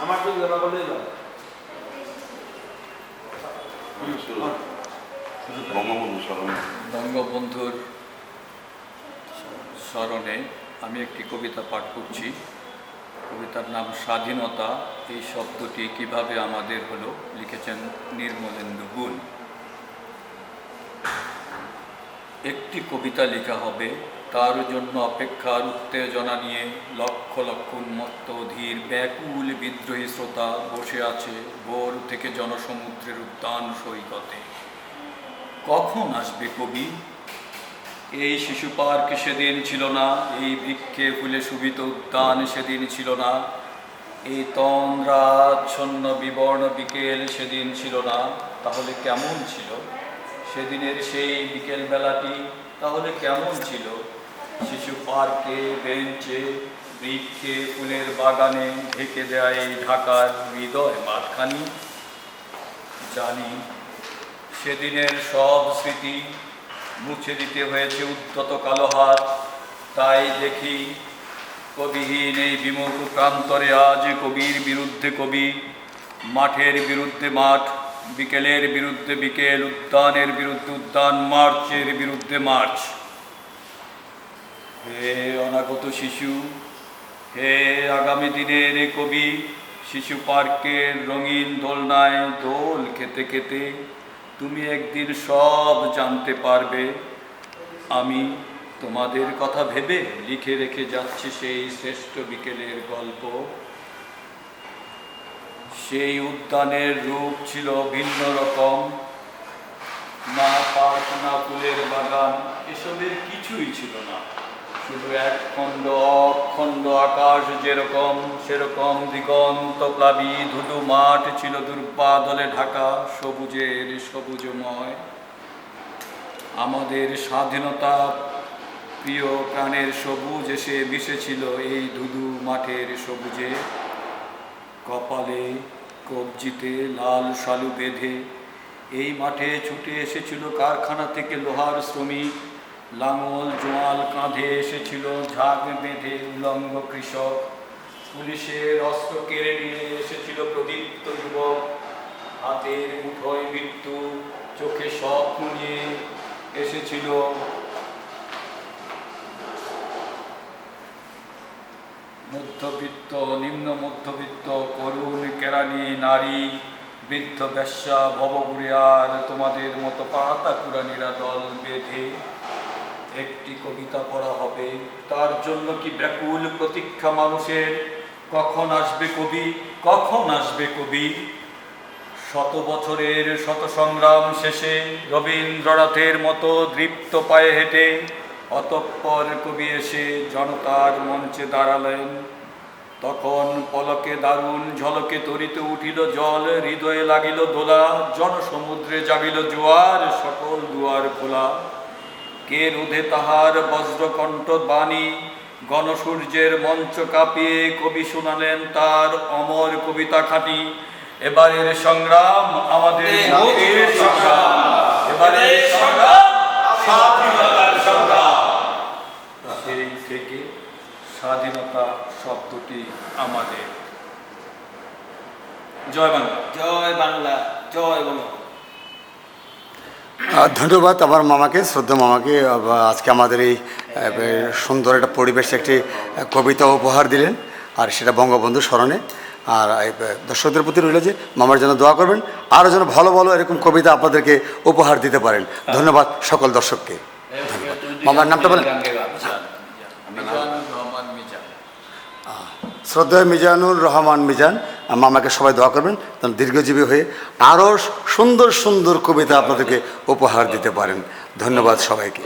আমার তো বলেই বঙ্গবন্ধুর স্মরণে আমি একটি কবিতা পাঠ করছি। কবিতার নাম স্বাধীনতা। এই শব্দটি কীভাবে আমাদের হলো লিখেছেন নির্মলেন্দু গুণ। একটি কবিতা লেখা হবে। তার জন্য অপেক্ষার উত্তেজনা নিয়ে লক্ষ লক্ষ উন্মত্ত ধীর ব্যাকুল বিদ্রোহী শ্রোতা বসে আছে ভোর থেকে জনসমুদ্রের উদ্যান সৈকতে। কখন আসবে কবি? এই শিশু পার্ক সেদিন ছিল না, এই বৃক্ষে ফুলে শুভিত উদ্যান সেদিন ছিল না, এই তন্দ্রাচ্ছন্ন বিবর্ণ বিকেল সেদিন ছিল না, তাহলে কেমন ছিল? সেদিনের সেই বিকেল বেলাটি তাহলে কেমন ছিল? শিশু পার্কে, বেঞ্চে, বৃক্ষে, ফুলের বাগানে ঢেকে দেয় এই ঢাকার হৃদয় মাঠখানি? জানি, সেদিনের সব স্মৃতি মুছে দিতে হয়েছে উদ্যত কালো হাত। তাই দেখি, কবিহীন এই বিমুখ প্রান্তরে আজ কবির বিরুদ্ধে কবি, মাঠের বিরুদ্ধে মাঠ বিকেলের বিরুদ্ধে বিকেল, উদ্যানের বিরুদ্ধে উদ্যান, মার্চের বিরুদ্ধে মার্চ। হে অনাগত শিশু, হে আগামী দিনের কবি, শিশু পার্কের রঙিন দোলনায় দোল খেতে খেতে তুমি একদিন সব জানতে পারবে। আমি তোমাদের কথা ভেবে লিখে রেখে যাচ্ছি সেই শ্রেষ্ঠ বিকেলের গল্প। সেই উদ্যানের রূপ ছিল ভিন্ন রকম। না পার্ক, না ফুলের বাগান, এসবের কিছুই ছিল না। শুধু এক খণ্ড, অখণ্ড আকাশ যেরকম, সেরকম দিগন্ত প্লাবী ধুধু মাঠ ছিল দুর্বাদলে ঢাকা, সবুজের সবুজময়। আমাদের স্বাধীনতা প্রিয় প্রাণের সবুজ এসে মিশেছিল এই ধুধু মাঠের সবুজে। কপালে কবজিতে লাল শালু বেঁধে। এই মাঠে ছুটে এসেছিল কারখানা থেকে লোহার শ্রমিক। লাঙল, জোয়াল কাঁধে এসেছিল ঝাঁক বেঁধে উলঙ্গ কৃষক। পুলিশের অস্ত্র কেড়ে নিয়ে এসেছিল প্রদীপ্ত যুবক। হাতের মুঠোয় মৃত্যু, চোখে স্বপ্ন নিয়ে এসেছিল। মধ্যবিত্ত, নিম্ন মধ্যবিত্ত করুণ নারী, বৃদ্ধ, বেশ্যা ভবগুড়িয়ার তোমাদের মতো পাতা কুরানিরা দল বেঁধে একটি কবিতা পড়া হবে। তার জন্য কি ব্যাকুল প্রতীক্ষা মানুষের? কখন আসবে কবি? কখন আসবে কবি? শত বছরের শত সংগ্রাম শেষে রবীন্দ্রনাথের মতো দৃপ্ত পায়ে হেঁটে অতঃপর কবি এসে জনতার মঞ্চে দাঁড়ালেন। তখন পলকে দারুণ ঝলকে তরিতে উঠিল জল হৃদয়ে লাগিল দোলা জনসমুদ্রে জাগিল জোয়ার সকল দুয়ার খোলা। কে রোধে তাহার বজ্রকণ্ঠ বাণী? গণসূর্যের মঞ্চ কাঁপিয়ে কবি শোনালেন তার অমর কবিতা খাঁটি। এবারের সংগ্রাম আমাদের সংগ্রাম। এবারের সংগ্রাম স্বাধীনতার সংগ্রাম। সেই থেকে স্বাধীনতা শব্দটি আমাদের। জয় বাংলা। জয় বাংলা জয় আহ, ধন্যবাদ আমার মামাকে শ্রদ্ধা মামাকে। আজকে আমাদের এই সুন্দর একটা পরিবেশে একটি কবিতা উপহার দিলেন আর সেটা বঙ্গবন্ধু স্মরণে। আর দর্শকদের প্রতি রইল যে মামার জন্য দোয়া করবেন আরও যেন ভালো ভালো এরকম কবিতা আপনাদেরকে উপহার দিতে পারেন। ধন্যবাদ সকল দর্শককে। ধন্যবাদ। মামার নামটা বলেন মিজানুর রহমান মিজান শ্রদ্ধেয় মিজানুর রহমান মিজান মামাকে সবাই দোয়া করবেন তখন দীর্ঘজীবী হয়ে আরও সুন্দর সুন্দর কবিতা আপনাদেরকে উপহার দিতে পারেন। ধন্যবাদ সবাইকে।